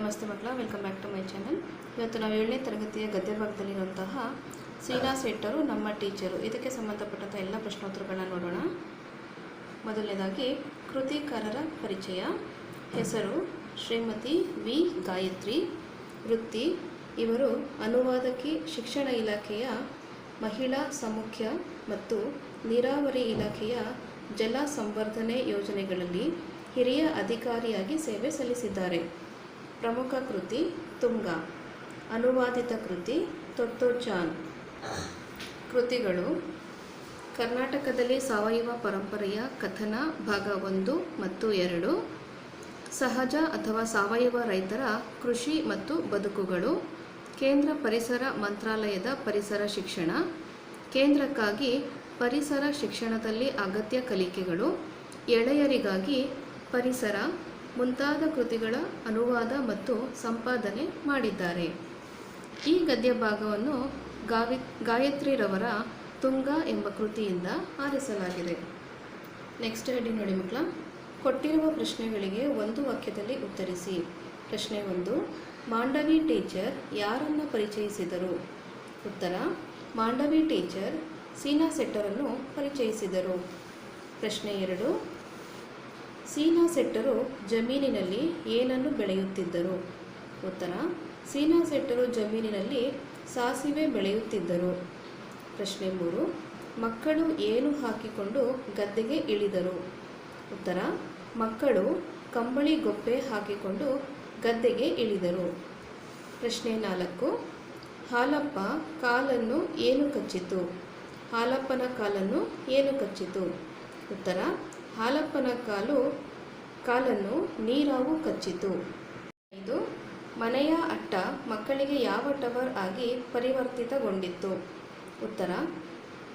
ನಮಸ್ತೆ ಮಕ್ಕಳ welcome back to my channel ಇವತ್ತು ನಾವು ಏಳನೇ ತರಗತಿಯ ಗದ್ಯ ಭಾಗದಲ್ಲಿರುವಂತಹ ಸೀನಾ ಸೆಟ್ಟರು, ನಮ್ಮ ಟೀಚರು. ಇದಕ್ಕೆ ಸಂಬಂಧಪಟ್ಟಂಥ ಎಲ್ಲ ಪ್ರಶ್ನೋತ್ತರಗಳನ್ನ ನೋಡೋಣ. ಮೊದಲನೇದಾಗಿ, ಕೃತಿಕಾರರ ಪರಿಚಯ. ಹೆಸರು, ಶ್ರೀಮತಿ ವಿ. ಗಾಯತ್ರಿ. ವೃತ್ತಿ, ಇವರು ಅನುವಾದಕಿ ಶಿಕ್ಷಣ ಇಲಾಖೆಯ ಮಹಿಳಾ ಸಮುಖ್ಯ ಮತ್ತು ನೀರಾವರಿ ಇಲಾಖೆಯ ಜಲ ಸಂವರ್ಧನೆ ಯೋಜನೆಗಳಲ್ಲಿ ಹಿರಿಯ ಅಧಿಕಾರಿಯಾಗಿ ಸೇವೆ ಸಲ್ಲಿಸಿದ್ದಾರೆ. ಪ್ರಮುಖ ಕೃತಿ ತುಂಗ. ಅನುವಾದಿತ ಕೃತಿ ತೊತ್ತೋಚಾನ್ ಕೃತಿಗಳು ಕರ್ನಾಟಕದಲ್ಲಿ ಸಾವಯವ ಪರಂಪರೆಯ ಕಥನ ಭಾಗ ಒಂದು ಮತ್ತು ಎರಡು, ಸಹಜ ಅಥವಾ ಸಾವಯವ ರೈತರ ಕೃಷಿ ಮತ್ತು ಬದುಕುಗಳು, ಕೇಂದ್ರ ಪರಿಸರ ಮಂತ್ರಾಲಯದ ಪರಿಸರ ಶಿಕ್ಷಣ, ಕೇಂದ್ರಕ್ಕಾಗಿ ಪರಿಸರ ಶಿಕ್ಷಣದಲ್ಲಿ ಅಗತ್ಯ ಕಲಿಕೆಗಳು, ಎಳೆಯರಿಗಾಗಿ ಪರಿಸರ ಮುಂತಾದ ಕೃತಿಗಳ ಅನುವಾದ ಮತ್ತು ಸಂಪಾದನೆ ಮಾಡಿದ್ದಾರೆ. ಈ ಗದ್ಯ ಭಾಗವನ್ನು ಗಾವಿ, ಗಾಯತ್ರಿರವರ ತುಂಗ ಎಂಬ ಕೃತಿಯಿಂದ ಆರಿಸಲಾಗಿದೆ. ನೆಕ್ಸ್ಟ್ ಹೇಳಿ ನೋಡಿ ಮಕ್ಕಳ. ಕೊಟ್ಟಿರುವ ಪ್ರಶ್ನೆಗಳಿಗೆ ಒಂದು ವಾಕ್ಯದಲ್ಲಿ ಉತ್ತರಿಸಿ. ಪ್ರಶ್ನೆ ಒಂದು, ಮಾಂಡವಿ ಟೀಚರ್ ಯಾರನ್ನು ಪರಿಚಯಿಸಿದರು? ಉತ್ತರ, ಮಾಂಡವಿ ಟೀಚರ್ ಸೀನಾ ಸೆಟ್ಟರನ್ನು ಪರಿಚಯಿಸಿದರು. ಪ್ರಶ್ನೆ ಎರಡು ಸೀನಾ ಸೆಟ್ಟರು ಜಮೀನಿನಲ್ಲಿ ಏನನ್ನು ಬೆಳೆಯುತ್ತಿದ್ದರು? ಉತ್ತರ, ಸೀನಾ ಸೆಟ್ಟರು ಜಮೀನಿನಲ್ಲಿ ಸಾಸಿವೆ ಬೆಳೆಯುತ್ತಿದ್ದರು. ಪ್ರಶ್ನೆ ಮೂರು, ಮಕ್ಕಳು ಏನು ಹಾಕಿಕೊಂಡು ಗದ್ದೆಗೆ ಇಳಿದರು? ಉತ್ತರ, ಮಕ್ಕಳು ಕಂಬಳಿ ಗೊಬ್ಬೆ ಹಾಕಿಕೊಂಡು ಗದ್ದೆಗೆ ಇಳಿದರು. ಪ್ರಶ್ನೆ ನಾಲ್ಕು, ಹಾಲಪ್ಪ ಕಾಲನ್ನು ಏನು ಕಚ್ಚಿತು? ಹಾಲಪ್ಪನ ಕಾಲನ್ನು ಏನು ಕಚ್ಚಿತು? ಉತ್ತರ ಹಾಲಪ್ಪನ ಕಾಲು, ಕಾಲನ್ನು ನೀರಾವು ಕಚ್ಚಿತು. ಇದು ಮನೆಯ ಅಟ್ಟ ಮಕ್ಕಳಿಗೆ ಯಾವ ಟವರ್ ಆಗಿ ಪರಿವರ್ತಿತಗೊಂಡಿತ್ತು? ಉತ್ತರ,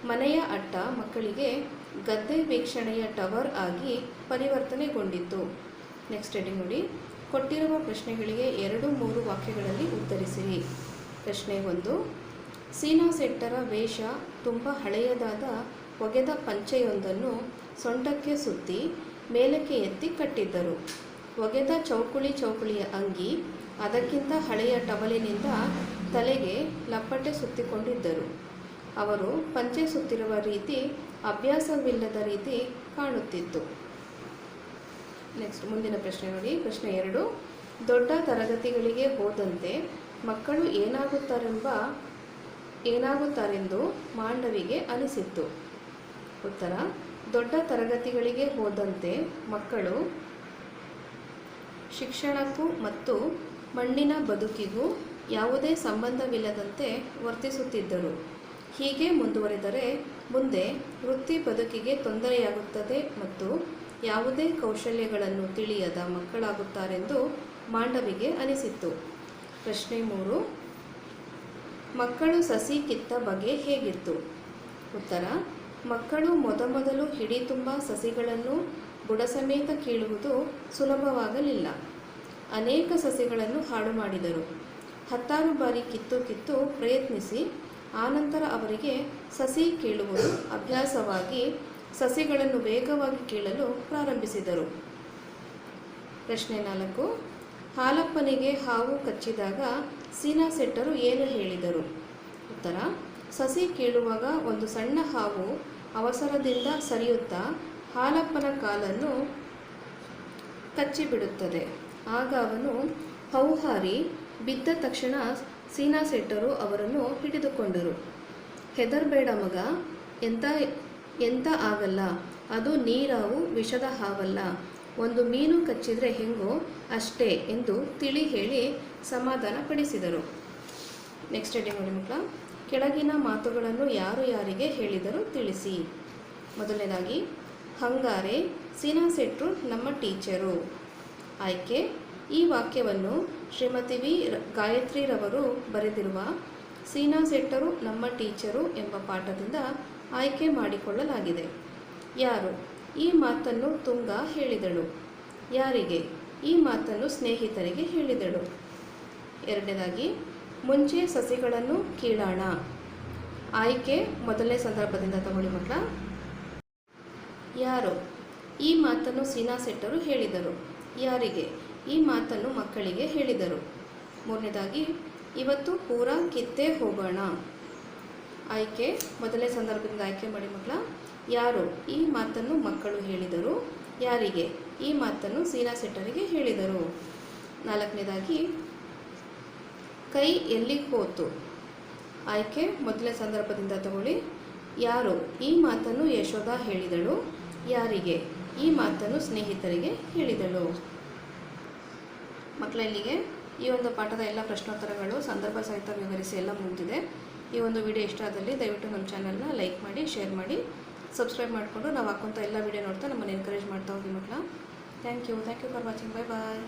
ಮನೆಯ ಅಟ್ಟ ಮಕ್ಕಳಿಗೆ ಗದ್ದೆ ವೀಕ್ಷಣೆಯ ಟವರ್ ಆಗಿ ಪರಿವರ್ತನೆಗೊಂಡಿತ್ತು. ನೆಕ್ಸ್ಟ್ ಹೆಡಿಂಗ್ ನೋಡಿ. ಕೊಟ್ಟಿರುವ ಪ್ರಶ್ನೆಗಳಿಗೆ ಎರಡು ಮೂರು ವಾಕ್ಯಗಳಲ್ಲಿ ಉತ್ತರಿಸಿರಿ. ಪ್ರಶ್ನೆ ಒಂದು, ಸೀನಾ ಸೆಟ್ಟರ ವೇಷ ತುಂಬ ಹಳೆಯದಾದ ಒಗೆದ ಪಂಚೆಯೊಂದನ್ನು ಸೊಂಟಕ್ಕೆ ಸುತ್ತಿ ಮೇಲಕ್ಕೆ ಎತ್ತಿ ಕಟ್ಟಿದ್ದರು. ಒಗೆದ ಚೌಕುಳಿ ಚೌಕುಳಿಯ ಅಂಗಿ ಅದಕ್ಕಿಂತ ಹಳೆಯ ಟವಲಿನಿಂದ ತಲೆಗೆ ಲಪ್ಪಟೆ ಸುತ್ತಿಕೊಂಡಿದ್ದರು. ಅವರು ಪಂಚೆ ಸುತ್ತಿರುವ ರೀತಿ ಅಭ್ಯಾಸವಿಲ್ಲದ ರೀತಿ ಕಾಣುತ್ತಿತ್ತು. ನೆಕ್ಸ್ಟ್ ಮುಂದಿನ ಪ್ರಶ್ನೆ ನೋಡಿ. ಪ್ರಶ್ನೆ ಎರಡು. ದೊಡ್ಡ ತರಗತಿಗಳಿಗೆ ಹೋದಂತೆ ಮಕ್ಕಳು ಏನಾಗುತ್ತಾರೆಂಬ ಏನಾಗುತ್ತಾರೆಂದು ಮಾಂಡವಿಗೆ ಅನಿಸಿತ್ತು. ಉತ್ತರ. ದೊಡ್ಡ ತರಗತಿಗಳಿಗೆ ಹೋದಂತೆ ಮಕ್ಕಳು ಶಿಕ್ಷಣಕ್ಕೂ ಮತ್ತು ಮಣ್ಣಿನ ಬದುಕಿಗೂ ಯಾವುದೇ ಸಂಬಂಧವಿಲ್ಲದಂತೆ ವರ್ತಿಸುತ್ತಿದ್ದರು. ಹೀಗೆ ಮುಂದುವರೆದರೆ ಮುಂದೆ ವೃತ್ತಿ ಬದುಕಿಗೆ ತೊಂದರೆಯಾಗುತ್ತದೆ ಮತ್ತು ಯಾವುದೇ ಕೌಶಲ್ಯಗಳನ್ನು ತಿಳಿಯದ ಮಕ್ಕಳಾಗುತ್ತಾರೆಂದು ಮಾಂಡವಿಗೆ ಅನಿಸಿತ್ತು. ಪ್ರಶ್ನೆ ಮೂರು. ಮಕ್ಕಳು ಸಸಿ ಕಿತ್ತ ಬಗೆ ಹೇಗಿತ್ತು? ಉತ್ತರ. ಮಕ್ಕಳು ಮೊದಮೊದಲು ಹಿಡಿ ತುಂಬ ಸಸಿಗಳನ್ನು ಬುಡಸಮೇತ ಕೀಳುವುದು ಸುಲಭವಾಗಲಿಲ್ಲ. ಅನೇಕ ಸಸಿಗಳನ್ನು ಹಾಳು ಮಾಡಿದರು. ಹತ್ತಾರು ಬಾರಿ ಕಿತ್ತು ಕಿತ್ತು ಪ್ರಯತ್ನಿಸಿ, ಆನಂತರ ಅವರಿಗೆ ಸಸಿ ಕೀಳುವುದು ಅಭ್ಯಾಸವಾಗಿ ಸಸಿಗಳನ್ನು ವೇಗವಾಗಿ ಕೀಳಲು ಪ್ರಾರಂಭಿಸಿದರು. ಪ್ರಶ್ನೆ ನಾಲ್ಕು. ಹಾಲಪ್ಪನಿಗೆ ಹಾವು ಕಚ್ಚಿದಾಗ ಸೀನಾ ಸೆಟ್ಟರು ಏನು ಹೇಳಿದರು? ಉತ್ತರ, ಸಸಿ ಕೀಳುವಾಗ ಒಂದು ಸಣ್ಣ ಹಾವು ಅವಸರದಿಂದ ಸರಿಯುತ್ತಾ ಹಾಲಪ್ಪನ ಕಾಲನ್ನು ಕಚ್ಚಿಬಿಡುತ್ತದೆ. ಆಗ ಅವನು ಹೌಹಾರಿ ಬಿದ್ದ ತಕ್ಷಣ ಸೀನಾ ಸೆಟ್ಟರು ಅವರನ್ನು ಹಿಡಿದುಕೊಂಡರು. ಹೆದರ್ಬೇಡ ಮಗ, ಎಂತ ಎಂತ ಆಗಲ್ಲ. ಅದು ನೀರಾವು ವಿಷದ ಹಾವಲ್ಲ. ಒಂದು ಮೀನು ಕಚ್ಚಿದ್ರೆ ಹೆಂಗೋ ಅಷ್ಟೇ ಎಂದು ತಿಳಿ ಹೇಳಿ ಸಮಾಧಾನ ಪಡಿಸಿದರು ನೆಕ್ಸ್ಟ್ ಡೇ ನೋಡಿ ಮಕ್ಕಳ. ಕೆಳಗಿನ ಮಾತುಗಳನ್ನು ಯಾರು ಯಾರಿಗೆ ಹೇಳಿದರು ತಿಳಿಸಿ. ಮೊದಲನೇದಾಗಿ, ಹಂಗಾರೆ ಸೀನಾ ಸೆಟ್ರು ನಮ್ಮ ಟೀಚರು. ಆಯ್ಕೆ, ಈ ವಾಕ್ಯವನ್ನು ಶ್ರೀಮತಿ ವಿ. ಗಾಯತ್ರಿ ಗಾಯತ್ರಿರವರು ಬರೆದಿರುವ ಸೀನಾ ಸೆಟ್ಟರು ನಮ್ಮ ಟೀಚರು ಎಂಬ ಪಾಠದಿಂದ ಆಯ್ಕೆ ಮಾಡಿಕೊಳ್ಳಲಾಗಿದೆ. ಯಾರು? ಈ ಮಾತನ್ನು ತುಂಗ ಹೇಳಿದಳು. ಯಾರಿಗೆ? ಈ ಮಾತನ್ನು ಸ್ನೇಹಿತರಿಗೆ ಹೇಳಿದಳು. ಎರಡನೇದಾಗಿ ಮುಂಚೆ ಸಸಿಗಳನ್ನು ಕೀಳೋಣ. ಆಯ್ಕೆ ಮೊದಲನೇ ಸಂದರ್ಭದಿಂದ ತಗೊಳ್ಳಿ ಮಕ್ಕಳ ಯಾರು? ಈ ಮಾತನ್ನು ಸೀನಾ ಸೆಟ್ಟರು ಹೇಳಿದರು. ಯಾರಿಗೆ? ಈ ಮಾತನ್ನು ಮಕ್ಕಳಿಗೆ ಹೇಳಿದರು. ಮೂರನೇದಾಗಿ, ಇವತ್ತು ಪೂರ ಕಿತ್ತೇ ಹೋಗೋಣ. ಆಯ್ಕೆ ಮೊದಲನೇ ಸಂದರ್ಭದಿಂದ ಆಯ್ಕೆ ಮಾಡಿ ಮಕ್ಕಳ ಯಾರು? ಈ ಮಾತನ್ನು ಮಕ್ಕಳು ಹೇಳಿದರು. ಯಾರಿಗೆ? ಈ ಮಾತನ್ನು ಸೀನಾ ಸೆಟ್ಟರಿಗೆ ಹೇಳಿದರು. ನಾಲ್ಕನೇದಾಗಿ ಕೈ ಎಲ್ಲಿಗೆ ಹೋತು? ಆಯ್ಕೆ ಮೊದಲನೇ ಸಂದರ್ಭದಿಂದ ತಗೊಳ್ಳಿ. ಯಾರು? ಈ ಮಾತನ್ನು ಯಶೋಧ ಹೇಳಿದಳು. ಯಾರಿಗೆ? ಈ ಮಾತನ್ನು ಸ್ನೇಹಿತರಿಗೆ ಹೇಳಿದಳು. ಮಕ್ಕಳ, ಇಲ್ಲಿಗೆ ಈ ಒಂದು ಪಾಠದ ಎಲ್ಲ ಪ್ರಶ್ನೋತ್ತರಗಳು, ಸಂದರ್ಭ ಸಹಿತ ವಿವರಿಸಿ ಎಲ್ಲ ಮುಗಿದಿದೆ. ಈ ಒಂದು ವಿಡಿಯೋ ಇಷ್ಟ ಆದಲ್ಲಿ ದಯವಿಟ್ಟು ನಮ್ಮ ಚಾನಲ್ನ ಲೈಕ್ ಮಾಡಿ ಶೇರ್ ಮಾಡಿ ಸಬ್ಸ್ಕ್ರೈಬ್ ಮಾಡಿಕೊಂಡು ನಾವು ಹಾಕುವಂಥ ಎಲ್ಲ ವಿಡಿಯೋ ನೋಡ್ತಾ ನಮ್ಮನ್ನು ಎನ್ಕರೇಜ್ ಮಾಡ್ತಾ ಹೋಗಿ ಮಕ್ಕಳ. Thank you thank you for watching bye bye